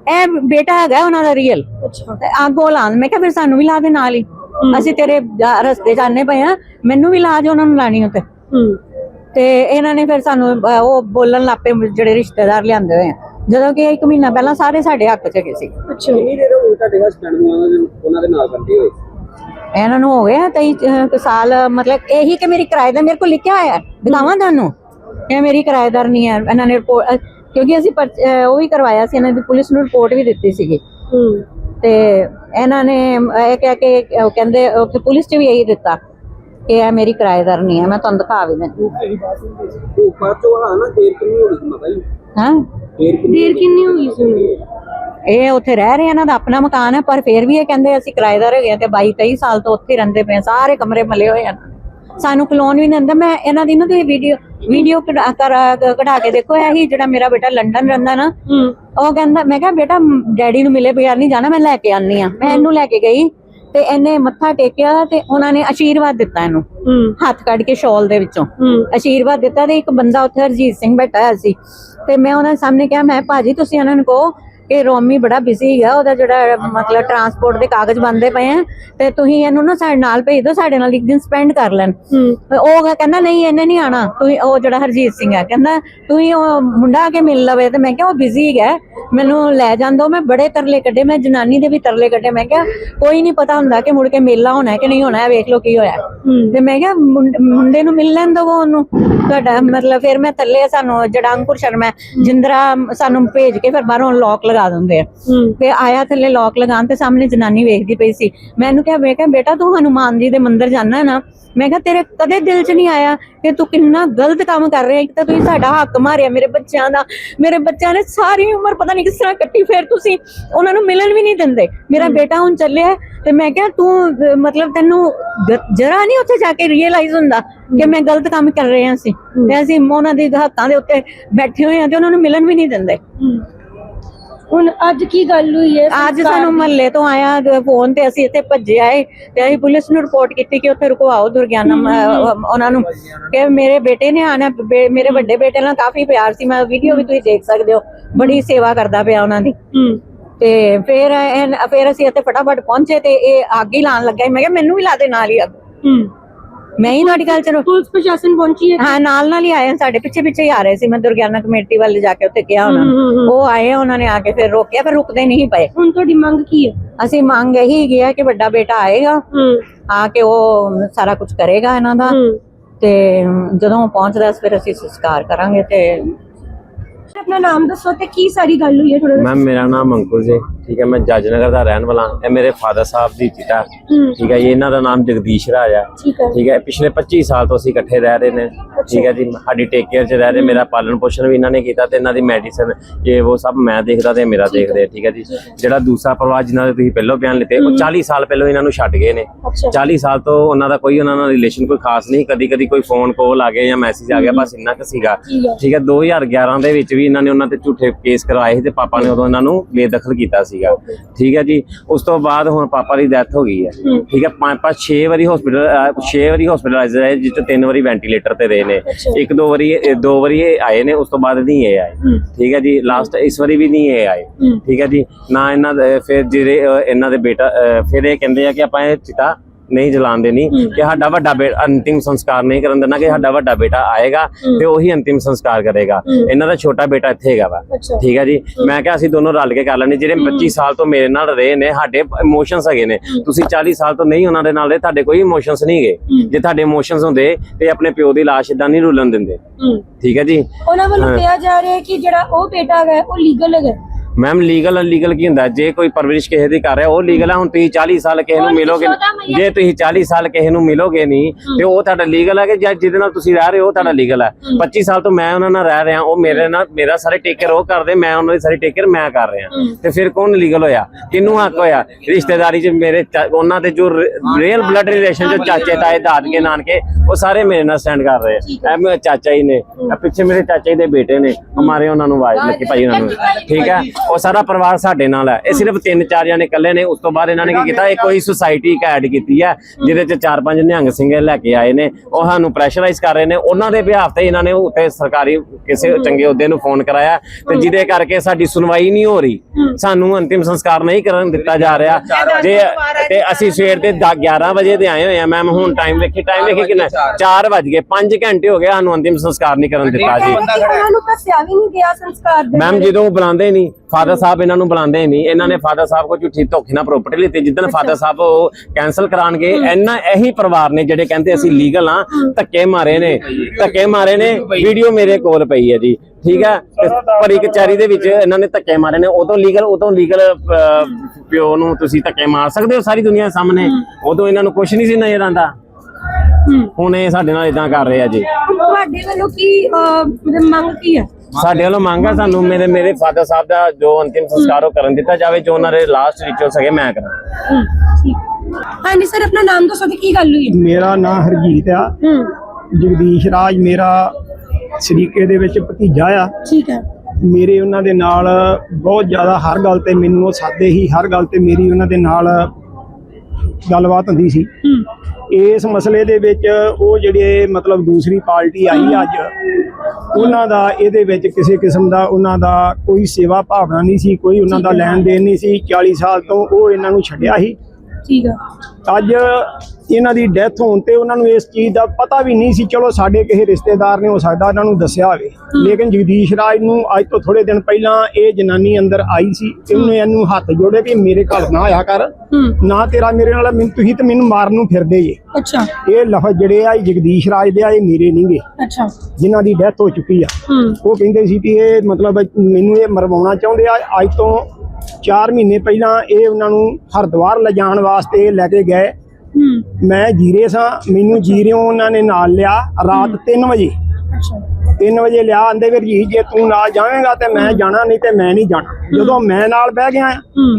ਇਹ ਬੇਟਾ ਹੈਗਾ ਉਹਨਾਂ ਦਾ ਰੀਅਲ ਅੱਛਾ। ਅੱਗ ਉਹ ਲਾਉਣ ਮੈਂ ਕਿਹਾ ਫਿਰ ਸਾਨੂੰ ਵੀ ਲਾ ਦੇ ਨਾਲ ਹੀ। ਅਸੀਂ ਤੇਰੇ ਜਾ- ਰਸਤੇ ਜਾਣੇ ਪਏ ਆ ਮੈਨੂੰ ਵੀ ਲਾ ਜੋ ਉਹਨਾਂ ਨੂੰ ਲਾਣੀ ਉੱਤੇ ਹੂੰ। ਤੇ ਇਹਨਾਂ ਨੇ ਫਿਰ ਸਾਨੂੰ ਅਹ, ਉਹ ਬੋਲਣ ਲੱਪੇ ਜਿਹੜੇ ਰਿਸ਼ਤੇਦਾਰ ਲਿਆਂਦੇ ਹੋਏ ਆ। ਜਦੋਂ ਕਿ ਇੱਕ ਮਹੀਨਾ ਪਹਿਲਾਂ ਸਾਰੇ ਸਾਡੇ ਹੱਕ ਚ ਗਏ ਸੀ। ਅੱਛਾ। ਇਹਨਾਂ ਨੂੰ ਹੋ ਗਿਆ ਅਹ, ਸਾਲ ਮਤਲਬ ਇਹੀ ਕਿ ਮੇਰੀ ਕਿਰਾਏ ਦਾ ਮੇਰੇ ਕੋਲ ਲਿਖਿਆ ਹੋਇਆ ਹੈ। ਦਿਖਾਵਾਂ ਤੁਹਾਨੂੰ? ਇਹ ਮੇਰੀ ਕਿਰਾਏਦਾਰ ਨਹੀਂ ਹੈ। ਇਹਨਾਂ ਨੇ ਰਿਪੋਰਟ ਕਿਉਂਕਿ ਅਸੀਂ ਉਹ ਵੀ ਕਰਵਾਇਆ ਸੀ ਇਹਨਾਂ ਦੀ ਪੁਲਿਸ ਨੂੰ ਰਿਪੋਰਟ ਵੀ ਦਿੱਤੀ ਸੀਗੀ। ਹੂੰ। ਤੇ ਇਹਨਾਂ ਨੇ ਇਹ ਕਹਿ ਕੇ ਉਹ ਕਹਿੰਦੇ ਪੁਲਿਸ 'ਚ ਵੀ ਇਹੀ ਦਿੱਤਾ ਕਿ ਇਹ ਮੇਰੀ ਕਿਰਾਏਦਾਰ ਨਹੀਂ ਹੈ। ਮੈਂ ਤੁਹਾਨੂੰ ਦਿਖਾ ਵੀ ਦਿੰਦੀ ਹਾਂ? ਦੇਰ ਕਿੰਨੀ ਹੋ ਗਈ ਸੀ? ਇਹ ਉੱਥੇ ਰਹਿ ਰਹੇ ਇਹਨਾਂ ਦਾ ਆਪਣਾ ਮਕਾਨ ਹੈ ਪਰ ਫਿਰ ਵੀ ਇਹ ਕਹਿੰਦੇ ਅਸੀਂ ਕਿਰਾਏਦਾਰ ਹੈਗੇ ਆ ਤੇ 22 23 ਸਾਲ ਤੋਂ ਉੱਥੇ ਹੀ ਰਹਿੰਦੇ ਪਏ ਸਾਰੇ ਕਮਰੇ ਮਲੇ ਹੋਏ ਆ ਸਾਨੂੰ ਕਲੋਨ ਵੀ ਨਹੀਂ ਦਿੰਦਾ। ਮੈਂ ਇਹਨਾਂ ਦੀ ਨਾ ਤੁਸੀਂ ਵੀਡੀਓ ਵੀਡੀਓ ਕਢਾ ਕੇ ਦੇਖੋ ਇਹੀ ਜਿਹੜਾ ਮੇਰਾ ਬੇਟਾ ਲੰਡਨ ਰਹਿੰਦਾ ਨਾ ਹੂੰ। ਉਹ ਕਹਿੰਦਾ ਮੈਂ ਕਿਹਾ ਬੇਟਾ ਡੈਡੀ ਨੂੰ ਮਿਲੇ ਬਗੈਰ ਨਹੀਂ ਜਾਣਾ ਮੈਂ ਲੈ ਕੇ ਆਨੀ ਆ ਮੈਂ ਇਹਨੂੰ ਲੈ ਕੇ ਗਈ ਤੇ ਇਹਨੇ ਮੱਥਾ ਟੇਕਿਆ ਤੇ ਉਹਨਾਂ ਨੇ ਆਸ਼ੀਰਵਾਦ ਦਿੱਤਾ ਇਹਨੂੰ। ਹੂੰ। ਹੱਥ ਕੱਢ ਕੇ ਸ਼ਾਲ ਦੇ ਵਿੱਚੋਂ। ਹੂੰ। ਆਸ਼ੀਰਵਾਦ ਦਿੱਤਾ ਤੇ ਇੱਕ ਬੰਦਾ ਉੱਥੇ ਹਰਜੀਤ ਸਿੰਘ ਬੈਠਾ ਸੀ। ਤੇ ਮੈਂ ਉਹਨਾਂ ਦੇ ਸਾਹਮਣੇ ਕਿਹਾ ਮੈਂ ਭਾਜੀ ਤੁਸੀਂ ਉਹਨਾਂ ਨੂੰ ਕਹੋ ਕਿ ਰੋਮੀ ਬੜਾ ਬਿਜ਼ੀ ਹੈਗਾ ਉਹਦਾ ਜਿਹੜਾ ਮਤਲਬ ਟਰਾਂਸਪੋਰਟ ਦੇ ਕਾਗਜ਼ ਬੰਦੇ ਪਏ ਆ ਤੇ ਤੁਸੀਂ ਇਹਨੂੰ ਨਾ ਸਾਡੇ ਨਾਲ ਭੇਜ ਦਿਓ ਸਾਡੇ ਨਾਲ ਇੱਕ ਦਿਨ ਸਪੈਂਡ ਕਰ ਲੈਣ। ਉਹ ਕਹਿੰਦਾ ਨਹੀਂ ਇਹਨੇ ਨਹੀਂ ਆਣਾ ਤੁਸੀਂ ਉਹ ਜਿਹੜਾ ਹਰਜੀਤ ਸਿੰਘ ਹੈ ਕਹਿੰਦਾ ਤੁਸੀਂ ਉਹ ਮੁੰਡਾ ਆ ਕੇ ਮਿਲ ਲਵੇ। ਤੇ ਮੈਂ ਕਿਹਾ ਉਹ ਬਿਜ਼ੀ ਹੈਗਾ ਮੈਨੂੰ ਲੈ ਜਾਂਦੋ ਮੈਂ ਬੜੇ ਤਰਲੇ ਕੱਢੇ ਮੈਂ ਜਨਾਨੀ ਦੇ ਵੀ ਤਰਲੇ ਕੱਢੇ। ਮੈਂ ਕਿਹਾ ਕੋਈ ਨਹੀਂ ਪਤਾ ਹੁੰਦਾ ਕਿ ਮੁੜ ਕੇ ਮੇਲਾ ਹੋਣਾ ਹੈ ਕਿ ਨਹੀਂ ਹੋਣਾ ਹੈ ਵੇਖ ਲਓ ਕੀ ਹੋਇਆ ਤੇ ਮੈਂ ਕਿਹਾ ਮੁੰਡ- ਨੂੰ ਮਿਲ ਲੈਣ ਦਵੋ ਉਹਨੂੰ। ਤੁਹਾਡਾ ਮਤਲਬ ਫਿਰ ਮੈਂ ਥੱਲੇ ਸਾਨੂੰ ਜਿਹੜਾ ਅੰਕੁਰ ਸ਼ਰਮਾ ਜਿੰਦਰਾ ਸਾਨੂੰ ਭੇਜ ਕੇ ਫਿਰ ਬਾਹਰੋਂ ਲੋਕ ਲਗਾ ਦਿੰਦੇ ਆ। ਤੇ ਆਇਆ ਥੱਲੇ ਲੋਕ ਲਗਾਉਣ ਤੇ ਸਾਹਮਣੇ ਜਨਾਨੀ ਵੇਖਦੀ ਪਈ ਸੀ। ਮੈਨੂੰ ਕਿਹਾ ਮੈਂ ਕਿਹਾ ਬੇਟਾ ਤੂੰ ਹਨੂਮਾਨ ਜੀ ਦੇ ਮੰਦਿਰ ਜਾਣਾ ਹੈ ਨਾ। ਮੈਂ ਕਿਹਾ ਤੇਰੇ ਕਦੇ ਦਿਲ 'ਚ ਨਹੀਂ ਆਇਆ ਕਿ ਤੂੰ ਕਿੰਨਾ ਗਲਤ ਕੰਮ ਕਰ ਰਿਹਾ ਇੱਕ ਤਾਂ ਤੁਸੀਂ ਸਾਡਾ ਹੱਕ ਮਾਰਿਆ ਮੇਰੇ ਬੱਚਿਆਂ ਦਾ। ਮੇਰੇ ਬੱਚਿਆਂ ਨੇ ਸਾਰੀ ਉਮਰ ਪਤਾ ਨਹੀਂ ਕਿਸ ਤਰ੍ਹਾਂ ਕੱਟੀ ਫਿਰ ਤੁਸੀਂ। ਉਹਨਾਂ ਨੂੰ ਮਿਲਣ ਵੀ ਨਹੀਂ ਦਿੰਦੇ। ਮੇਰਾ ਬੇਟਾ ਹੁਣ ਚੱਲਿਆ ਤੇ ਮੈਂ ਕਿਹਾ ਤੂੰ ਮਤਲਬ ਤੈਨੂੰ ਜਰਾ ਨਹੀਂ ਉੱਥੇ ਜਾ ਕੇ ਰੀਅਲਾਈਜ਼ ਹੁੰਦਾ ਕਿ ਮੈਂ ਗਲਤ ਕੰਮ ਕਰ ਰਿਹਾ ਸੀ। ਤੇ ਅਸੀਂ ਉਹਨਾਂ ਦੇ ਹੱਕਾਂ ਦੇ ਉੱਤੇ ਬੈਠੇ ਹੋਏ ਹਾਂ ਤੇ ਉਹਨਾਂ ਨੂੰ ਮਿਲਣ ਵੀ ਨਹੀਂ ਦਿੰਦੇ। ਹੁਣ ਅੱਜ ਕੀ ਗੱਲ ਹੋਈ ਹੈ? ਅੱਜ ਸਾਨੂੰ ਮਹੱਲੇ ਤੋਂ ਆਇਆ ਫੋਨ ਤੇ ਅਸੀਂ ਇੱਥੇ ਭੱਜੇ ਆਏ ਤੇ ਅਸੀਂ ਪੁਲਿਸ ਨੂੰ ਰਿਪੋਰਟ ਕੀਤੀ ਕਿ ਉੱਥੇ ਰੁਕਵਾਓ ਦੁਰਗਿਆਨਾ ਅਹ, ਉਹਨਾਂ ਨੂੰ। ਕਿ ਮੇਰੇ ਬੇਟੇ ਨੇ ਆਣਾ ਮੇਰੇ ਵੱਡੇ ਬੇਟੇ ਨਾਲ ਕਾਫੀ ਪਿਆਰ ਸੀ ਮੈਂ ਵੀਡੀਓ ਵੀ ਤੁਸੀਂ ਦੇਖ ਸਕਦੇ ਹੋ ਬੜੀ ਸੇਵਾ ਕਰਦਾ ਪਿਆ ਉਹਨਾਂ ਦੀ। ਹੂੰ। ਤੇ ਫਿਰ ਫਿਰ ਅਸੀਂ ਇੱਥੇ ਫਟਾਫਟ ਪਹੁੰਚੇ ਤੇ ਇਹ ਅੱਗ ਹੀ ਲਾਣ ਲੱਗਾ ਸੀ। ਮੈਂ ਕਿਹਾ ਮੈਨੂੰ ਵੀ ਲਾ ਦੇ ਨਾਲ ਹੀ ਅੱਗ। ਹੂੰ। ਮੈਂ ਹੀ ਤੁਹਾਡੀ ਗੱਲ ਚ ਪੁਲਿਸ ਪ੍ਰਸ਼ਾਸਨ ਪਹੁੰਚੀ ਹੈ। ਹਾਂ ਨਾਲ ਨਾਲ ਹੀ ਆਏ ਆ, ਸਾਡੇ ਪਿੱਛੇ ਪਿੱਛੇ ਹੀ ਆ ਰਹੇ ਸੀ। ਮੈਂ ਦੁਰਗਿਆਨਾ ਕਮੇਟੀ ਵੱਲ ਜਾ ਕੇ ਉੱਥੇ ਕਿਹਾ ਉਹਨਾਂ ਨੂੰ। ਉਹ ਆਏ ਉਹਨਾਂ ਨੇ ਆ ਕੇ ਫਿਰ ਰੋਕਿਆ ਫਿਰ ਰੁਕਦੇ ਨਹੀਂ ਪਏ। ਹੁਣ ਤੁਹਾਡੀ ਮੰਗ ਕੀ ਹੈ? ਅਸੀਂ ਮੰਗ ਇਹੀ ਗਿਆ ਕਿ ਵੱਡਾ ਬੇਟਾ ਆਏਗਾ। ਹੂੰ। ਆ ਕੇ ਉਹ ਸਾਰਾ ਕੁਝ ਕਰੇਗਾ ਇਹਨਾਂ ਦਾ। ਹੂੰ। ਤੇ ਜਦੋਂ ਉਹ ਪਹੁੰਚਦਾ ਫਿਰ ਅਸੀਂ ਸੰਸਕਾਰ ਕਰਾਂਗੇ ਤੇ ਆਪਣਾ ਨਾਮ ਦੱਸੋ ਤੇ ਕੀ ਸਾਰੀ ਗੱਲ ਹੋਈ ਹੈ ਥੋੜਾ ਮੈਮ ਮੇਰਾ ਨਾਮ ਅੰਕੁਰ ਜੀ। ਠੀਕ ਹੈ ਮੈਂ ਜੱਜ ਨਗਰ ਦਾ ਰਹਿਣ ਵਾਲਾ। ਇਹ ਮੇਰੇ ਫਾਦਰ ਸਾਹਿਬ ਦੀ ਹੂੰ। ਠੀਕ ਹੈ ਜੀ ਇਹਨਾਂ ਦਾ ਨਾਮ ਜਗਦੀਸ਼ ਰਾਜ ਹੈ। ਠੀਕ ਹੈ ਪਿਛਲੇ 25 ਸਾਲ ਤੋਂ ਅਸੀਂ ਇਕੱਠੇ ਰਹਿ ਰਹੇ ਨੇ। ਠੀਕ ਹੈ ਜੀ ਸਾਡੀ ਟੇਕ ਕੇਅਰ 'ਚ ਰਹਿ ਰਹੇ ਮੇਰਾ ਪਾਲਣ ਪੋਸ਼ਣ ਵੀ ਇਹਨਾਂ ਨੇ ਕੀਤਾ ਤੇ ਇਹਨਾਂ ਦੀ ਮੈਡੀਸਨ ਇਹ ਉਹ ਸਭ ਮੈਂ ਦੇਖਦਾ ਤੇ ਮੇਰਾ ਦੇਖਦੇ ਠੀਕ ਹੈ ਜੀ ਜਿਹੜਾ ਦੂਸਰਾ ਪਰਿਵਾਰ ਜਿਨ੍ਹਾਂ ਦੇ ਤੁਸੀਂ ਪਹਿਲਾਂ ਬਿਆਨ ਲਿੱਤੇ ਉਹ 40 ਸਾਲ ਪਹਿਲਾਂ ਇਹਨਾਂ ਨੂੰ ਛੱਡ ਗਏ ਨੇ। ਅੱਛਾ। 40 ਸਾਲ ਤੋਂ ਉਹਨਾਂ ਦਾ ਕੋਈ ਉਹਨਾਂ ਨਾਲ ਰਿਲੇਸ਼ਨ ਕੋਈ ਖਾਸ ਨਹੀਂ ਕਦੀ ਕਦੀ ਕੋਈ ਫੋਨ ਕਾਲ ਆ ਗਿਆ ਜਾਂ ਮੈਸੇਜ ਆ ਗਿਆ ਬਸ ਇੰਨਾ ਕੁ ਸੀਗਾ। ਠੀਕ ਹੈ। ਠੀਕ ਹੈ 2011 ਦੇ ਵਿੱਚ ਵੀ ਇਹਨਾਂ ਨੇ ਉਹਨਾਂ ਤੇ ਝੂਠੇ ਕੇਸ ਕਰਵਾਏ ਸੀ ਤੇ ਪਾਪਾ ਨੇ ਉਦੋਂ ਇਹਨਾਂ ਨੂੰ ਬੇਦਖਲ ਕੀਤਾ ਸੀਗਾ। ਠੀਕ ਹੈ ਜੀ? ਉਸ ਤੋਂ ਬਾਅਦ ਹੁਣ ਪਾਪਾ ਦੀ ਡੈਥ ਹੋ ਗਈ ਹੈ। ਠੀਕ ਹੈ? ਪੰਜ ਪੰਜ 6 ਵਾਰੀ ਹਸਪੀਟਲ 6 ਵਾਰੀ ਹਸਪੀਟਲਾਈਜ਼ ਰਹੇ ਜਿਸ ਤੋਂ ਤਿੰਨ ਵਾਰੀ ਵੈਂਟੀਲੇਟਰ ਤੇ ਰਹੇ ਨੇ। ਇੱਕ ਦੋ ਵਾਰੀ ਦੋ ਵਾਰੀ ਇਹ ਆਏ ਨੇ ਉਸ ਤੋਂ ਬਾਅਦ ਨਹੀਂ ਇਹ ਆਏ। ਠੀਕ ਹੈ ਜੀ? ਲਾਸਟ ਇਸ ਵਾਰੀ ਵੀ ਨਹੀਂ ਇਹ ਆਏ। ਠੀਕ ਹੈ ਜੀ? ਨਾ ਇਹਨਾਂ ਦੇ ਫਿਰ ਜਿਹੜੇ ਇਹਨਾਂ ਦੇ ਬੇਟਾ ਫਿਰ ਇਹ ਕਹਿੰਦੇ ਆ ਕਿ ਆਪਾਂ ਇਹ ਚਿਤਾ ਨਹੀਂ ਜਲਾਉਣ ਦੇਣੀ ਕਿ ਸਾਡਾ ਵੱਡਾ ਬੇਟਾ ਅੰਤਿਮ ਸੰਸਕਾਰ ਨਹੀਂ ਕਰਨ ਦੇਣਾ ਕਿ ਸਾਡਾ ਵੱਡਾ ਬੇਟਾ ਆਏਗਾ ਤੇ ਉਹੀ ਅੰਤਿਮ ਸੰਸਕਾਰ ਕਰੇਗਾ। ਇਹਨਾਂ ਦਾ ਛੋਟਾ ਬੇਟਾ ਇੱਥੇ ਹੈਗਾ ਵਾ। ਠੀਕ ਹੈ ਜੀ? ਮੈਂ ਕਿਹਾ ਅਸੀਂ ਦੋਨੋਂ ਰਲ ਕੇ ਕਰ ਲੈਣੇ ਜਿਹੜੇ 25 ਸਾਲ ਤੋਂ ਮੇਰੇ ਨਾਲ ਰਹੇ ਨੇ ਸਾਡੇ ਇਮੋਸ਼ਨਸ ਹੈਗੇ ਨੇ। ਤੁਸੀਂ 40 ਸਾਲ ਤੋਂ ਨਹੀਂ ਉਹਨਾਂ ਦੇ ਨਾਲ ਰਹੇ ਤੁਹਾਡੇ ਕੋਈ ਇਮੋਸ਼ਨਸ ਨਹੀਂ ਹੈਗੇ। ਜੇ ਤੁਹਾਡੇ ਇਮੋਸ਼ਨਸ ਹੁੰਦੇ ਤੇ ਆਪਣੇ ਪਿਓ ਦੀ ਲਾਸ਼ ਇਦਾਂ ਨਹੀਂ ਰੁਲਣ ਦਿੰਦੇ। ਠੀਕ ਹੈ ਜੀ? ਉਹਨਾਂ ਵੱਲੋਂ ਕਿਹਾ ਜਾ ਰਿਹਾ ਹੈ ਕਿ ਜਿਹੜਾ ਉਹ ਬੇਟਾ ਹੈ ਉਹ ਲੀਗਲ ਹੈ ਮੈਮ ਲੀਗਲ ਅਨਲੀਗਲ ਕੀ ਹੁੰਦਾ? ਜੇ ਕੋਈ ਪਰਵਰਿਸ਼ ਕਿਸੇ ਦੀ ਕਰ ਰਿਹਾ ਉਹ ਲੀਗਲ ਆ ਹੁਣ ਤੁਸੀਂ 40 ਸਾਲ ਕਿਸੇ ਨੂੰ ਮਿਲੋਗੇ ਜੇ ਤੁਸੀਂ 40 ਸਾਲ ਕਿਸੇ ਨੂੰ ਮਿਲੋਗੇ ਨਹੀਂ ਤੇ ਉਹ ਤੁਹਾਡਾ ਲੀਗਲ ਹੈ ਕਿ ਜਾਂ ਜਿਹਦੇ ਨਾਲ ਤੁਸੀਂ ਰਹਿ ਰਹੇ ਹੋ ਤੁਹਾਡਾ ਲੀਗਲ ਹੈ। 25 ਸਾਲ ਤੋਂ ਮੈਂ ਉਹਨਾਂ ਨਾਲ ਰਹਿ ਰਿਹਾ ਉਹ ਮੇਰੇ ਨਾਲ ਮੇਰਾ ਸਾਰੇ ਟੇਕਰ ਉਹ ਕਰਦੇ ਮੈਂ ਉਹਨਾਂ ਦੀ ਸਾਰੀ ਟੇਕਰ ਮੈਂ ਕਰ ਰਿਹਾ। ਤੇ ਫਿਰ ਕੌਣ ਲੀਗਲ ਹੋਇਆ? ਕਿਹਨੂੰ ਹੱਕ ਹੋਇਆ? ਰਿਸ਼ਤੇਦਾਰੀ 'ਚ ਮੇਰੇ ਚਾ- ਉਹਨਾਂ ਦੇ ਜੋ ਰੀਅਲ ਬਲੱਡ ਰਿਲੇਸ਼ਨ ਜੋ ਚਾਚੇ ਤਾਏ ਦਾਦਕੇ ਨਾਨਕੇ ਉਹ ਸਾਰੇ ਮੇਰੇ ਨਾਲ ਸਟੈਂਡ ਕਰ ਰਹੇ ਇਹ ਮੇਰੇ ਚਾਚਾ ਜੀ ਨੇ ਪਿੱਛੇ ਮੇਰੇ ਚਾਚਾ ਜੀ ਦੇ ਬੇਟੇ ਨੇ ਹਮਾਰੇ ਉਹਨਾਂ ਨੂੰ ਆਵਾਜ਼ ਲੱਗੀ ਭਾਈ ਉਹਨਾਂ ਨੂੰ। ਠੀਕ ਹੈ? ਉਹ ਸਾਰਾ ਪਰਿਵਾਰ ਸਾਡੇ ਨਾਲ ਹੈ। ਇਹ ਸਿਰਫ ਤਿੰਨ ਚਾਰ ਜਣੇ ਇਕੱਲੇ ਨੇ ਉਸ ਤੋਂ ਬਾਅਦ ਇਹਨਾਂ ਨੇ ਕੀ ਕੀਤਾ? ਇਹ ਕੋਈ ਸੁਸਾਇਟੀ ਇੱਕ ਐਡ ਕੀਤੀ ਹੈ ਜਿਹਦੇ ਚ ਚਾਰ ਪੰਜ ਨਿਹੰਗ ਸਿੰਘ ਲੈ ਕੇ ਆਏ ਨੇ। ਉਹ ਸਾਨੂੰ ਪ੍ਰੈਸ਼ਰਾਈਜ਼ ਕਰ ਰਹੇ ਨੇ। ਉਹਨਾਂ ਦੇ ਬਿਹਾਫ ਤੇ ਇਹਨਾਂ ਨੇ ਉੱਤੇ ਸਰਕਾਰੀ ਕਿਸੇ ਚੰਗੇ ਅਹੁਦੇ ਨੂੰ ਫੋਨ ਕਰਾਇਆ ਤੇ ਜਿਹਦੇ ਕਰਕੇ ਸਾਡੀ ਸੁਣਵਾਈ ਨਹੀਂ ਹੋ ਰਹੀ। ਸਾਨੂੰ ਅੰਤਿਮ ਸੰਸਕਾਰ ਨਹੀਂ ਕਰਨ ਦਿੱਤਾ ਜਾ ਰਿਹਾ। ਜੇ ਤੇ ਅਸੀਂ ਸਵੇਰ ਦੇ 11 ਵਜੇ ਦੇ ਆਏ ਹੋਏ ਆ ਮੈਮ ਹੁਣ ਟਾਈਮ ਵੇਖੀ ਟਾਈਮ ਵੇਖੀ ਕਿੰਨਾ? 4 ਵਜ ਗਏ 5 ਘੰਟੇ ਹੋ ਗਏ ਸਾਨੂੰ ਅੰਤਿਮ ਸੰਸਕਾਰ ਨਹੀਂ ਕਰਨ ਦਿੱਤਾ ਜੀ। ਮੈਮ ਜਦੋਂ ਬੁਲਾਉਂਦੇ ਨਹੀਂ ਫਾਦਰ ਸਾਹਿਬ ਇਹਨਾਂ ਨੂੰ ਬੁਲਾਉਂਦੇ ਨਹੀਂ ਇਹਨਾਂ ਨੇ ਫਾਦਰ ਸਾਹਿਬ ਕੋ ਝੂਠੀ ਧੋਖੇ ਨਾਲ ਪ੍ਰਾਪਰਟੀ ਲਈ ਤੇ ਜਿੱਦਣ ਫਾਦਰ ਸਾਹਿਬ ਉਹ ਕੈਨਸਲ ਕਰਾਣਗੇ ਇਹਨਾਂ ਇਹੀ ਪਰਿਵਾਰ ਨੇ ਜਿਹੜੇ ਕਹਿੰਦੇ ਅਸੀਂ ਲੀਗਲ ਆ ਧੱਕੇ ਮਾਰੇ ਨੇ ਧੱਕੇ ਮਾਰੇ ਨੇ ਵੀਡੀਓ ਮੇਰੇ ਕੋਲ ਪਈ ਹੈ ਜੀ ਠੀਕ ਹੈ? ਤੇ ਭਰੀ ਕਚਹਿਰੀ ਦੇ ਵਿੱਚ ਇਹਨਾਂ ਨੇ ਧੱਕੇ ਮਾਰੇ ਨੇ ਉਦੋਂ ਲੀਗਲ ਉਦੋਂ ਲੀਗਲ ਪਿਓ ਨੂੰ ਤੁਸੀਂ ਧੱਕੇ ਮਾਰ ਸਕਦੇ ਹੋ ਸਾਰੀ ਦੁਨੀਆ ਸਾਹਮਣੇ ਉਦੋਂ ਇਹਨਾਂ ਨੂੰ ਕੁਝ ਨਹੀਂ ਸੀ ਨਜ਼ਰ ਆਂਦਾ ਹੁਣ ਇਹ ਸਾਡੇ ਨਾਲ ਇਦਾਂ ਕਰ ਰਹੇ ਆ ਜੀ। ਤੁਹਾਡੇ ਵੱਲੋਂ ਕੀ ਮੰਗ ਕੀ ਹੈ? ਸਾਡੇ ਵੱਲੋਂ ਮੰਗ ਹੈ ਸਾਨੂੰ ਮੇਰੇ ਮੇਰੇ ਫਾਦਰ ਸਾਹਿਬ ਦਾ ਜੋ ਅੰਤਿਮ ਸੰਸਕਾਰ ਉਹ ਕਰਨ ਦਿੱਤਾ ਜਾਵੇ ਜੋ ਉਹਨਾਂ ਦੇ ਲਾਸਟ ਰਿਚੁਅਲਸ ਹੈਗੇ ਮੈਂ ਕਰਾਂ। ਹੂੰ ਠੀਕ ਹਾਂਜੀ ਸਰ ਆਪਣਾ ਨਾਮ ਦੱਸੋ ਤੇ ਕੀ ਗੱਲ ਹੋਈ? ਮੇਰਾ ਨਾਂ ਹਰਜੀਤ ਆ। ਹੂੰ। ਜਗਦੀਸ਼ ਰਾਜ ਮੇਰਾ ਸਰੀਕੇ ਦੇ ਵਿੱਚ ਭਤੀਜਾ ਆ। ਠੀਕ ਹੈ। ਮੇਰੇ ਉਹਨਾਂ ਦੇ ਨਾਲ ਬਹੁਤ ਜ਼ਿਆਦਾ ਹਰ ਗੱਲ ਤੇ ਮੈਨੂੰ ਉਹ ਸਾਦੇ ਹੀ ਹਰ ਗੱਲ ਤੇ ਮੇਰੀ ਉਹਨਾਂ ਦੇ ਨਾਲ ਗੱਲਬਾਤ ਹੁੰਦੀ ਸੀ। ਇਸ ਮਸਲੇ ਦੇ ਵਿੱਚ ਉਹ ਜਿਹੜੇ ਮਤਲਬ ਦੂਸਰੀ ਪਾਰਟੀ ਆਈ ਅੱਜ ਉਹਨਾਂ ਦਾ ਇਹਦੇ ਵਿੱਚ ਕਿਸੇ ਕਿਸਮ ਦਾ ਉਹਨਾਂ ਦਾ ਕੋਈ ਸੇਵਾ ਭਾਵਨਾ ਨਹੀਂ ਸੀ ਕੋਈ ਉਹਨਾਂ ਦਾ ਲੈਣ ਦੇਣ ਨਹੀਂ ਸੀ। 40 ਸਾਲ ਤੋਂ ਉਹ ਇਹਨਾਂ ਨੂੰ ਛੱਡਿਆ ਸੀ। ਠੀਕ ਹੈ ਅੱਜ ਇਹਨਾਂ ਦੀ ਡੈਥ ਹੋਣ ਤੇ ਉਹਨਾਂ ਨੂੰ ਇਸ ਚੀਜ਼ ਦਾ ਪਤਾ ਵੀ ਨਹੀਂ ਸੀ ਚਲੋ ਸਾਡੇ ਕਿਸੇ ਰਿਸ਼ਤੇਦਾਰ ਨੇ ਹੋ ਸਕਦਾ ਇਹਨਾਂ ਨੂੰ ਦੱਸਿਆ ਹੋਵੇ। ਲੇਕਿਨ ਜਗਦੀਸ਼ ਰਾਜ ਨੂੰ ਅੱਜ ਤੋਂ ਥੋੜੇ ਦਿਨ ਪਹਿਲਾਂ ਇਹ ਜਨਾਨੀ ਅੰਦਰ ਆਈ ਸੀ ਇਹਨੇ ਇਹਨੂੰ ਹੱਥ ਜੋੜੇ ਵੀ ਮੇਰੇ ਘਰ ਨਾ ਆਇਆ ਕਰ ਨਾ ਤੇਰਾ ਮੇਰੇ ਨਾਲ ਮੈਨੂੰ ਤੁਸੀਂ ਤੇ ਮੈਨੂੰ ਮਾਰਨ ਨੂੰ ਫਿਰਦੇ ਜੇ। ਅੱਛਾ। ਇਹ ਲਫ਼ਜ਼ ਜਿਹੜੇ ਆ ਜਗਦੀਸ਼ ਰਾਜ ਦੇ ਆ ਇਹ ਮੇਰੇ ਨਹੀਂਗੇ ਅੱਛਾ। ਜਿਨ੍ਹਾਂ ਦੀ ਡੈਥ ਹੋ ਚੁੱਕੀ ਆ। ਉਹ ਕਹਿੰਦੇ ਸੀ ਕਿ ਇਹ ਮਤਲਬ ਮੈਨੂੰ ਇਹ ਮਰਵਾਉਣਾ ਚਾਹੁੰਦੇ ਆ ਅੱਜ ਤੋਂ 4 ਮਹੀਨੇ ਪਹਿਲਾਂ ਇਹ ਉਹਨਾਂ ਨੂੰ ਹਰਿਦੁਆਰ ਲਿਜਾਣ ਵਾਸਤੇ ਲੈ ਕੇ ਗਏ। ਮੈਂ ਜੀਰੇ ਸਾਂ ਮੈਨੂੰ ਜੀਰਿਓਂ ਉਹਨਾਂ ਨੇ ਨਾਲ ਲਿਆ ਰਾਤ 3 ਵਜੇ। 3 ਵਜੇ ਲਿਆ ਆਂਦੇ ਵੀਰ ਜੀ ਜੇ ਤੂੰ ਨਾਲ ਜਾਵੇਂਗਾ ਤੇ ਮੈਂ ਜਾਣਾ ਨਹੀਂ ਤੇ ਮੈਂ ਨਹੀਂ ਜਾਣਾ। ਜਦੋਂ ਮੈਂ ਨਾਲ ਬਹਿ ਗਿਆ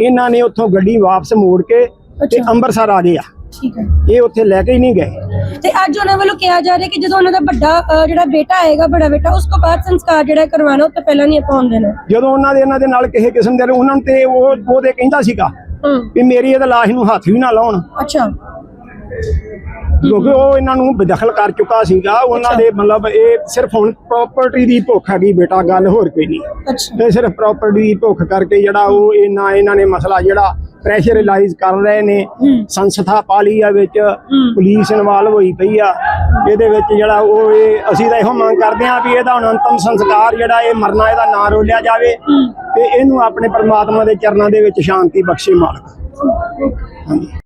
ਇਹਨਾਂ ਨੇ ਉੱਥੋਂ ਗੱਡੀ ਵਾਪਸ ਮੋੜ ਕੇ ਤੇ। ਅੰਮ੍ਰਿਤਸਰ ਆ ਗਏ ਆ। ਠੀਕ ਹੈ। ਇਹ ਉੱਥੇ ਲੈ ਕੇ ਹੀ ਨਹੀਂ ਗਏ। ਤੇ ਅੱਜ ਉਹਨਾਂ ਵੱਲੋਂ ਕਿਹਾ ਜਾ ਰਿਹਾ ਕਿ ਜਦੋਂ ਉਹਨਾਂ ਦਾ ਵੱਡਾ ਅ, ਜਿਹੜਾ ਬੇਟਾ ਆਏਗਾ ਬੜਾ ਬੇਟਾ ਉਸ ਤੋਂ ਬਾਅਦ ਸੰਸਕਾਰ ਜਿਹੜਾ ਕਰਵਾਉਣਾ ਉਹ ਤੋਂ ਪਹਿਲਾਂ ਨਹੀਂ ਆਪਾਂ ਹੁੰਦੇ ਨੇ। ਜਦੋਂ ਉਹਨਾਂ ਦੇ ਇਹਨਾਂ ਦੇ ਨਾਲ ਕਿਸੇ ਕਿਸਮ ਦੇ ਉਹਨਾਂ ਨੂੰ ਤੇ ਉਹ ਉਹਦੇ ਕਹਿੰਦਾ ਸੀਗਾ ਹੂੰ। ਵੀ ਮੇਰੀ ਇਹਦਾ ਲਾਸ਼ ਨੂੰ ਹੱਥ ਵੀ ਨਾ ਲਾਉਣ। ਅੱਛਾ। ਕਿਉਂਕਿ ਉਹ ਇਹਨਾਂ ਨੂੰ ਬੇਦਖਲ ਕਰ ਚੁੱਕਾ ਸੀਗਾ। ਉਹਨਾਂ ਦੇ ਮਤਲਬ ਇਹ ਸਿਰਫ ਹੁਣ ਪ੍ਰਾਪਰਟੀ ਦੀ ਭੁੱਖ ਹੈਗੀ ਬੇਟਾ ਗੱਲ ਹੋਰ ਕੋਈ ਨਹੀਂ। ਅੱਛਾ। ਤੇ ਸਿਰਫ ਪ੍ਰਾਪਰਟੀ ਦੀ ਭੁੱਖ ਕਰਕੇ ਜਿਹੜਾ ਉਹ ਇਹਨਾਂ ਇਹਨਾਂ ਨੇ ਮਸਲਾ ਜਿਹੜਾ ਪ੍ਰੈਸ਼ਰਾਈਜ਼ ਕਰ ਰਹੇ ਨੇ। ਸੰਸਥਾ ਪਾਲੀ ਆ ਵਿੱਚ ਪੁਲਿਸ ਇਨਵਾਲਵ ਹੋਈ ਪਈ ਆ। ਇਹਦੇ ਵਿੱਚ ਜਿਹੜਾ ਉਹ ਇਹ ਅਸੀਂ ਤਾਂ ਇਹੋ ਮੰਗ ਕਰਦੇ ਆ ਵੀ ਇਹਦਾ ਹੁਣ ਅੰਤਮ ਸੰਸਕਾਰ ਜਿਹੜਾ ਇਹ ਮਰਨਾ ਇਹਦਾ ਨਾਂ ਰੋਲਿਆ ਜਾਵੇ ਤੇ ਇਹਨੂੰ ਆਪਣੇ ਪਰਮਾਤਮਾ ਦੇ ਚਰਨਾਂ ਦੇ ਵਿੱਚ ਸ਼ਾਂਤੀ ਬਖਸ਼ੇ ਮਾਲਕ। ਹਾਂਜੀ।